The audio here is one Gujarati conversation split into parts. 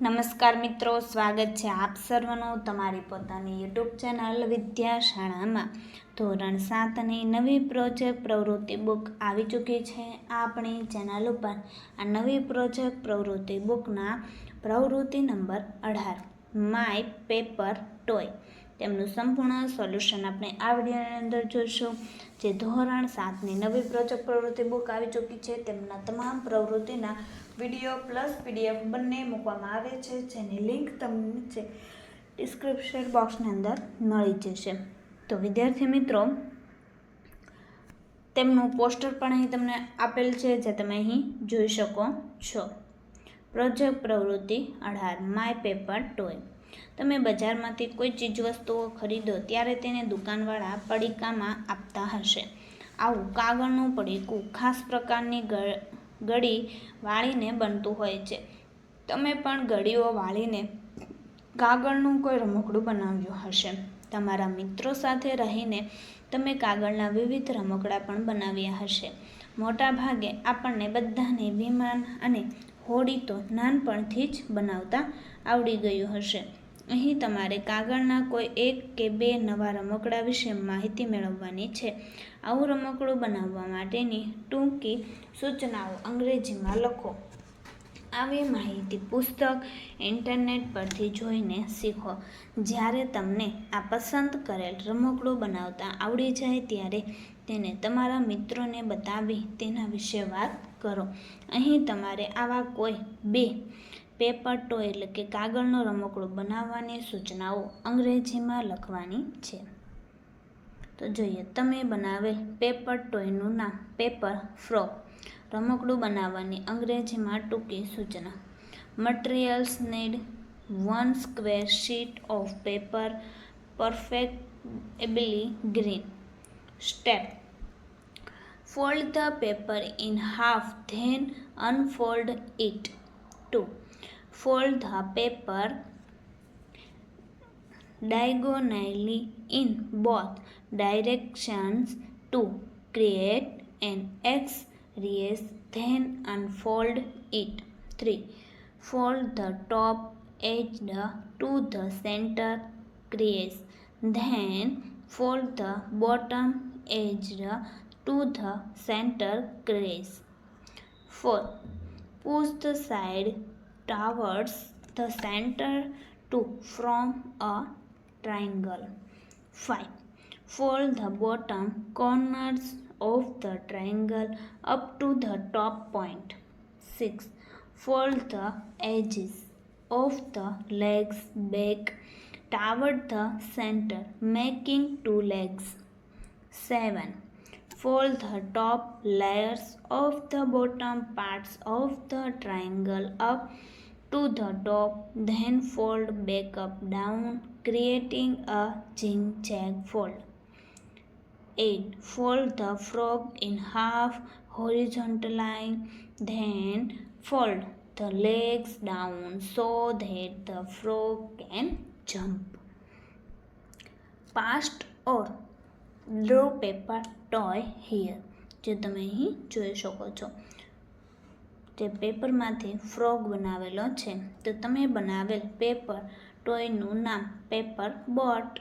નમસ્કાર મિત્રો, સ્વાગત છે આપ સર્વનું તમારી પોતાની યુટ્યુબ ચેનલ વિદ્યાશાળામાં. ધોરણ સાતની નવી પ્રોજેક્ટ પ્રવૃત્તિ બુક આવી ચૂકી છે આપણી ચેનલ ઉપર. આ નવી પ્રોજેક્ટ પ્રવૃત્તિ બુકના પ્રવૃત્તિ નંબર અઢાર. My paper toy. તેમનું સંપૂર્ણ સોલ્યુશન આપણે આ વિડીયોની અંદર જોઈશું. જે ધોરણ સાતની નવી પ્રોજેક્ટ પ્રવૃત્તિ બુક આવી ચૂકી છે તેમના તમામ પ્રવૃત્તિના વીડિયો પ્લસ પીડીએફ બંને મૂકવામાં આવે છે, જેની લિંક તમને છે ડિસ્ક્રિપ્શન બોક્સની અંદર મળી જશે. તો વિદ્યાર્થી મિત્રો, તેમનું પોસ્ટર પણ અહીં તમને આપેલ છે, જે તમે અહીં જોઈ શકો છો. પ્રોજેક્ટ પ્રવૃત્તિ અઢાર, માય પેપર ટોય. તમે બજારમાંથી કોઈ ચીજવસ્તુઓ ખરીદો, ત્યારે તેને દુકાનવાળા પડીકામાં આપતા હશે. આવું કાગળનું પડીકું ખાસ પ્રકારની ગળી વાળીને બનતું હોય છે. તમે પણ ગળીઓ વાળીને કાગળનું કોઈ રમકડું બનાવ્યું હશે. તમારા મિત્રો સાથે રહીને તમે કાગળના વિવિધ રમકડા પણ બનાવ્યા હશે. મોટાભાગે આપણને બધાને વિમાન અને હોડી તો નાનપણથી જ બનાવતા આવડી ગયું હશે. અહીં તમારે કાગળના કોઈ એક કે બે નવા રમકડા વિશે માહિતી મેળવવાની છે. આવું રમકડું બનાવવા માટેની ટૂંકી સૂચનાઓ અંગ્રેજીમાં લખો. આવી માહિતી પુસ્તક, ઇન્ટરનેટ પરથી જોઈને શીખો. જ્યારે તમને આ પસંદ કરેલ રમકડું બનાવતા આવડી જાય ત્યારે તેને તમારા મિત્રોને બતાવી તેના વિશે વાત કરો. અહીં તમારે આવા કોઈ બે પેપર ટો એટલે કે કાગળનો રમકડું બનાવવાની સૂચનાઓ અંગ્રેજીમાં લખવાની છે. તો જોઈએ, તમે બનાવેલ પેપર ટોયનું નામ, પેપર ફ્રોક રમકડું બનાવવાની અંગ્રેજીમાં ટૂંકી સૂચના. Materials need one square sheet of paper preferably green. Step. Fold the paper in half, then unfold it. 2 fold the paper diagonally in both directions to create an X rays then unfold it. 3 fold the top edge to the center crease. Then fold the bottom edge to the center crease. 4 push the side towards the center to form a triangle. 5 fold the bottom corners of the triangle up to the top point. 6 fold the edges of the legs back. Toward the center making two legs. 7 fold the top layers of the bottom parts of the triangle up to the top then fold back up down creating a zigzag fold. 8 fold the frog in half horizontal line then fold the legs down so that the frog can jump. Past or draw paper toy here જે તમે અહીં જોઈ શકો છો. જે પેપરમાંથી ફ્રોગ બનાવેલો છે. તો તમે બનાવેલ પેપર ટોયનું નામ પેપર બોટ.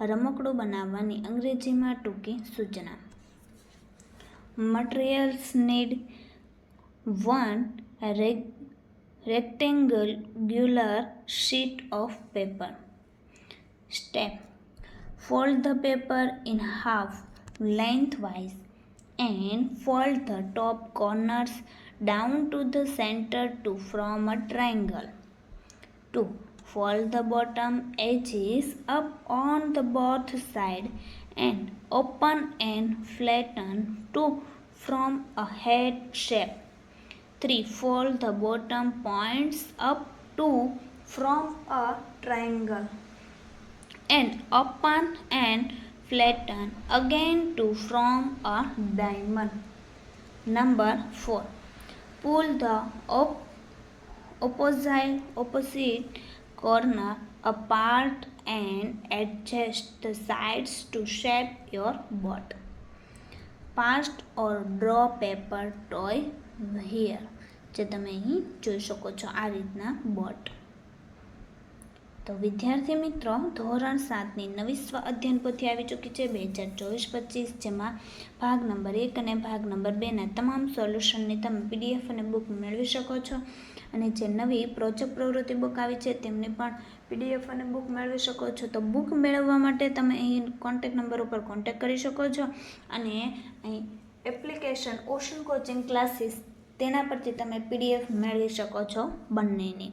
રમકડું બનાવવાની અંગ્રેજીમાં ટૂંકી સૂચના. Materials need one rectangular sheet of paper. Step Fold the paper in half lengthwise and fold the top corners down to the center to form a triangle. 2. Fold the bottom edges up on the both side and open and flatten to form a head shape. 3. Fold the bottom points up to form a triangle and open and flatten again to form a diamond. Number 4. Pull the op- opposite, opposite corner apart and adjust the sides to shape your boat. Past or draw paper toy here જે તમે અહીં જોઈ શકો છો આ રીતના બોટ તો વિદ્યાર્થી મિત્રો, ધોરણ સાતની નવી સ્વ અધ્યયન પોથી આવી ચૂકી છે બે હજાર ચોવીસ પચીસ, જેમાં ભાગ નંબર એક અને ભાગ નંબર બેના તમામ સોલ્યુશનની તમે પીડીએફ અને બુક મેળવી શકો છો. અને જે નવી પ્રોજેક્ટ પ્રવૃત્તિ બુક આવી છે તેમની પણ પીડીએફ અને બુક મેળવી શકો છો. તો બુક મેળવવા માટે તમે અહીં કોન્ટેક નંબર ઉપર કોન્ટેક કરી શકો છો. અને અહીં એપ્લિકેશન ઓશન કોચિંગ ક્લાસીસ તેના પરથી તમે પીડીએફ મેળવી શકો છો બંનેની.